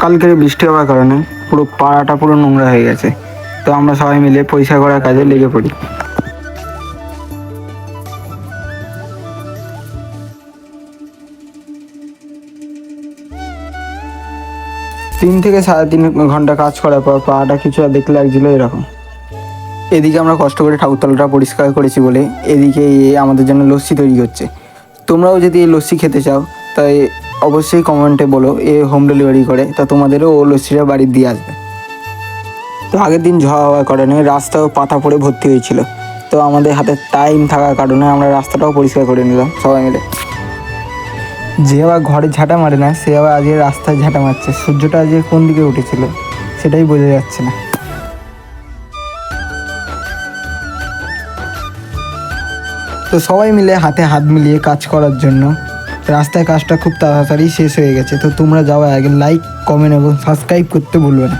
কালকের বৃষ্টি হওয়ার কারণে পুরো পাড়াটা পুরো নোংরা হয়ে গেছে। তো আমরা সবাই মিলে পরিষ্কার করার কাজে লেগে পড়ি। তিন থেকে সাড়ে তিন ঘণ্টা কাজ করার পর পাড়াটা কিছু আর দেখতে লাগছিল এরকম। এদিকে আমরা কষ্ট করে ঠাকুরতলাটা পরিষ্কার করেছি বলে এদিকে আমাদের জন্য লস্যি তৈরি হচ্ছে। তোমরাও যদি এই লস্যি খেতে চাও, তাই অবশ্যই কমেন্টে বলো, এ হোম ডেলিভারি করে, তা তোমাদেরও ও লস্যিটা বাড়ি দিয়ে আসবে। তো আগের দিন ঝড় হওয়ার কারণে রাস্তাও পাতা পড়ে ভর্তি হয়েছিল। তো আমাদের হাতে টাইম থাকার কারণে আমরা রাস্তাটাও পরিষ্কার করে নিলাম, সবাই মিলে। যে আবার ঘরে ঝাঁটা মারে না, সে আবার আজকে রাস্তায় ঝাঁটা মারছে। সূর্যটা আজকে কোন দিকে উঠেছিল, সেটাই বোঝা যাচ্ছে না। তো সবাই মিলে হাতে হাত মিলিয়ে কাজ করার জন্য রাস্তায় কাজটা খুব তাড়াতাড়ি শেষ হয়ে গেছে, তো তোমরা যাওয়ার আগে লাইক কমেন্ট এবং সাবস্ক্রাইব করতে ভুলবে না।